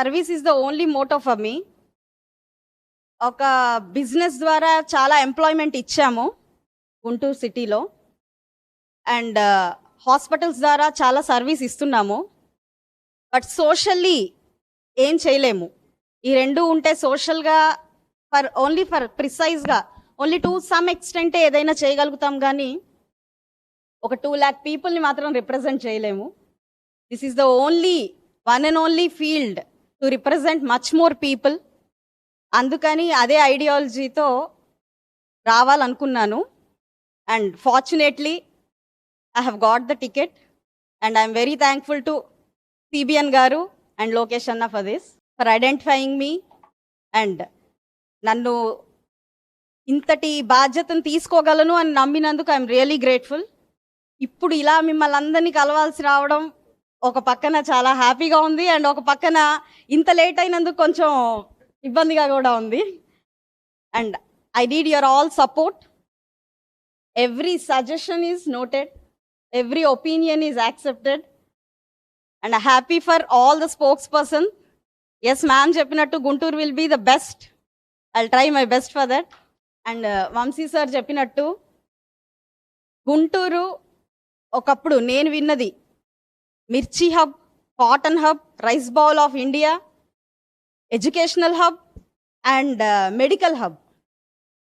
Service is the only motto for me. ఒక business ద్వారా చాలా ఎంప్లాయ్మెంట్ ఇచ్చాము గుంటూరు సిటీలో. అండ్ హాస్పిటల్స్ ద్వారా చాలా సర్వీస్ ఇస్తున్నాము. బట్ సోషల్లీ ఏం చేయలేము. ఈ రెండు ఉంటే సోషల్గా ఫర్ ఓన్లీ ఫర్ ప్రిసైజ్గా ఓన్లీ టు సమ్ ఎక్స్టెంట్ ఏదైనా చేయగలుగుతాం కానీ ఒక టూ ల్యాక్ పీపుల్ని మాత్రం రిప్రజెంట్ చేయలేము. This is the only one and only field. To represent much more people అందుకని అదే ఐడియాలజీతో రావాలనుకున్నాను. And fortunately I have got the ticket and I'm very thankful to CBN garu and Lokesh anna for this for identifying me and నన్ను ఇంతటి బాధ్యతను తీసుకోగలను అని నమ్మినందుకు I'm really grateful ఇప్పుడు ఇలా మిమ్మల్ని అందరినీ కలవాల్సి రావడం ఒక పక్కన చాలా హ్యాపీగా ఉంది అండ్ ఒక పక్కన ఇంత లేట్ అయినందుకు కొంచెం ఇబ్బందిగా కూడా ఉంది. And I need your all support. Every suggestion is noted. Every opinion is accepted. And happy for all the spokesperson. S ma'am చెప్పినట్టు Guntur will be the best. I try my best for that. And Vamsi sir చెప్పినట్టు గుంటూరు ఒకప్పుడు నేను విన్నది mirchi hub cotton hub rice bowl of India educational hub and medical hub.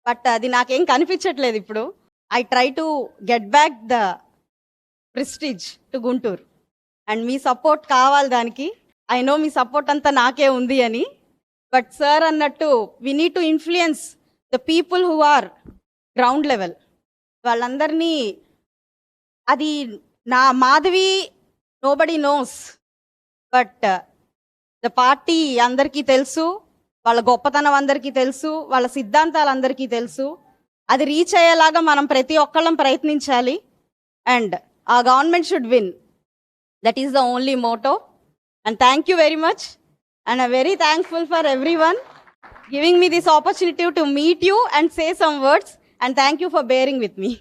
But అది నాకేం కనిపించట్లేదు ఇప్పుడు. I try to get back the prestige to Guntur. And me support కావాలి దానికి. ఐ నో మీ సపోర్ట్ అంతా నాకే ఉంది అని. బట్ సార్ అన్నట్టు we need to influence the people who are ground level వాళ్ళందరినీ అది నా Madhavi nobody knows but the party అందరికీ తెలుసు వాళ్ళ గొప్పతనం అందరికీ తెలుసు వాళ్ళ సిద్ధాంతాలు అందరికీ తెలుసు. అది రీచ్ అయ్యేలాగా మనం ప్రతి ఒక్కళ్ళం ప్రయత్నించాలి. అండ్ ఆ government should win that is the only motto and thank you very much and I very thankful for everyone giving me this opportunity to meet you and say some words and thank you for bearing with me